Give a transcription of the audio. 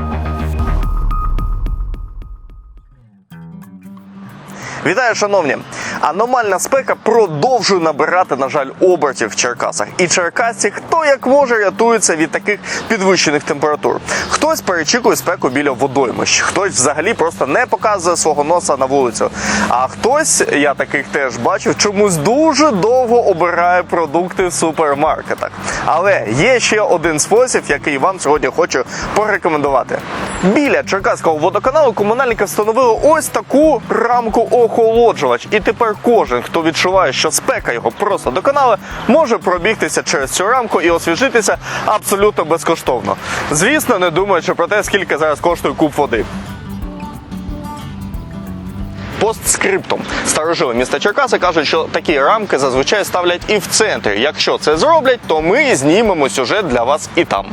Thank you. Вітаю, шановні! Аномальна спека продовжує набирати, на жаль, обертів в Черкасах. І черкасці хто як може рятується від таких підвищених температур. Хтось перечікує спеку біля водоймищ, хтось взагалі просто не показує свого носа на вулицю. А хтось, я таких теж бачив, чомусь дуже довго обирає продукти в супермаркетах. Але є ще один спосіб, який вам сьогодні хочу порекомендувати. Біля Черкаського водоканалу комунальники встановили ось таку рамку охолоджувач. І тепер кожен, хто відчуває, що спека його просто доконала, може пробігтися через цю рамку і освіжитися абсолютно безкоштовно. Звісно, не думаючи про те, скільки зараз коштує куб води. Постскриптум. Старожили міста Черкаси кажуть, що такі рамки зазвичай ставлять і в центрі. Якщо це зроблять, то ми знімемо сюжет для вас і там.